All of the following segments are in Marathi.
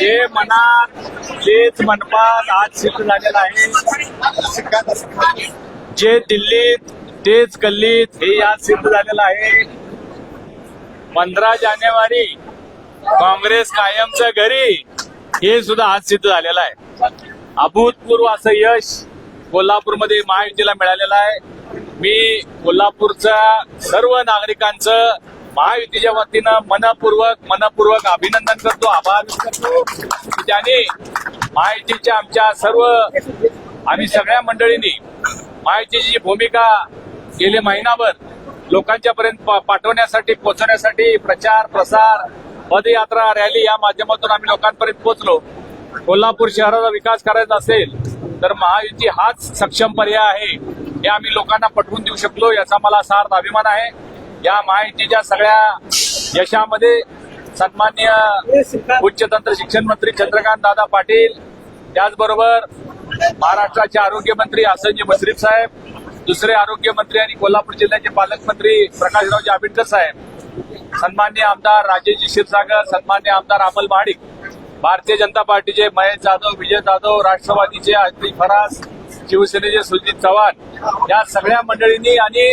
जे मनात तेच मनपात आज सिद्ध झालेलं आहे जे दिल्लीत तेच गल्लीत हे आज सिद्ध झालेलं आहे. पंधरा जानेवारी काँग्रेस कायमच्या घरी हे सुद्धा आज सिद्ध झालेलं आहे. अभूतपूर्व असं यश कोल्हापूरमध्ये महायुतीला मिळालेलं आहे. मी कोल्हापूरच्या सर्व नागरिकांचं महायुतीच्या वतीनं मनपूर्वक मनपूर्वक अभिनंदन करतो आभार करतो. की महायुतीच्या आमच्या सर्व आम्ही सगळ्या मंडळींनी महायुतीची जी भूमिका गेले महिनाभर लोकांच्या पर्यंत पाठवण्यासाठी पोहोचवण्यासाठी प्रचार प्रसार पदयात्रा रॅली या माध्यमातून आम्ही लोकांपर्यंत पोहोचलो. कोल्हापूर शहराचा विकास करायचा असेल तर महायुती हाच सक्षम पर्याय आहे हे आम्ही लोकांना पटवून देऊ शकलो याचा मला सार्थ अभिमान आहे. या महायुतीच्या सगळ्या यशामध्ये सन्मान्य उच्च तंत्र शिक्षण मंत्री चंद्रकांत दादा पाटील त्याचबरोबर महाराष्ट्राचे आरोग्य मंत्री हसनजी मुश्रीफ साहेब दुसरे आरोग्य मंत्री आणि कोल्हापूर जिल्ह्याचे पालकमंत्री प्रकाशरावजी आंबेडकर साहेब सन्मान्य आमदार राजेश क्षीरसागर सन्मान्य आमदार अमल महाडिक भारतीय जनता पार्टीचे महेश जाधव विजय जाधव राष्ट्रवादीचे अजित फरास शिवसेनेचे सुजित चव्हाण या सगळ्या मंडळींनी आणि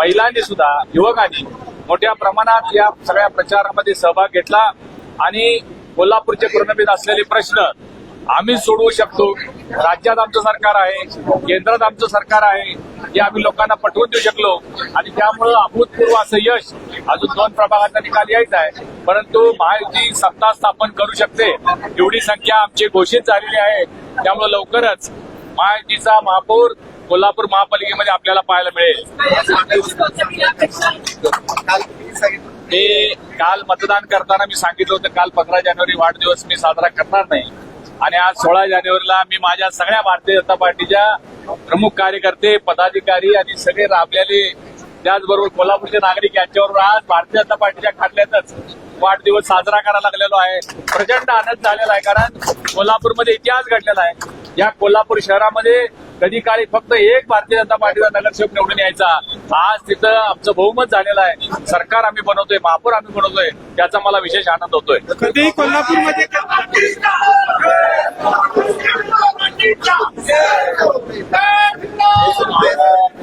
महिलांनी सुद्धा युवकांनी मोठ्या प्रमाणात या सगळ्या प्रचारामध्ये सहभाग घेतला. आणि कोल्हापूरचे प्रलंबित असलेले प्रश्न आम्ही सोडवू शकतो. राज्यात आमचं सरकार आहे केंद्रात आमचं सरकार आहे हे आम्ही लोकांना पटवून देऊ शकलो. आणि त्यामुळं अभूतपूर्व असं यश अजून दोन प्रभागाचा निकाल यायचा आहे. परंतु महायुती सत्ता स्थापन करू शकते. एवढी संख्या आमची घोषित झालेली आहे. त्यामुळे लवकरच महायुतीचा महापौर कोल्हापूर महापालिकेमध्ये आपल्याला पाहायला मिळेल. ते काल मतदान करताना मी सांगितलं होतं काल पंधरा जानेवारी वाढदिवस मी साजरा करणार नाही. आणि आज सोळा जानेवारीला मी माझ्या सगळ्या भारतीय जनता पार्टीच्या प्रमुख कार्यकर्ते पदाधिकारी आणि सगळे राबलेले त्याचबरोबर कोल्हापूरचे नागरिक यांच्याबरोबर आज भारतीय जनता पार्टीच्या खात्यातच वाढदिवस साजरा करायला लागलेलो आहे. प्रचंड आनंद झालेला आहे कारण कोल्हापूरमध्ये इतिहास घडलेला आहे. या कोल्हापूर शहरामध्ये कधी काळी फक्त एक भारतीय जनता पार्टीचा नगरसेवक निवडून यायचा. आज तिथं आमचं बहुमत झालेलं आहे. सरकार आम्ही बनवतोय महापौर आम्ही बनवतोय त्याचा मला विशेष आनंद होतोय. कधी कोल्हापूरमध्ये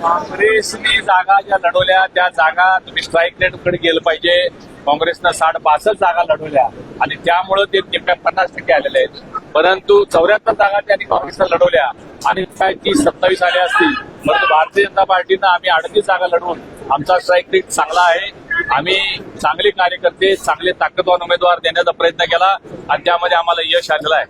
काँग्रेसनी जागा ज्या लढवल्या त्या जागा तुम्ही स्ट्राईक रेटकडे गेलं पाहिजे. काँग्रेसनं साठ बासष्ट जागा लढवल्या आणि त्यामुळं ते निम्म्या पन्नास टक्के आलेले आहेत. परंतु चौऱ्याहत्तर जागा त्यांनी काँग्रेसनं लढवल्या आणि काय तीस सत्तावीस आल्या असतील परंतु भारतीय जनता पार्टीनं आम्ही अडतीस जागा लढवून आमचा स्ट्राईक रेट चांगला आहे. आम्ही चांगले कार्यकर्ते चांगले ताकदवान उमेदवार देण्याचा प्रयत्न केला आणि त्यामध्ये आम्हाला यश आलेलं आहे.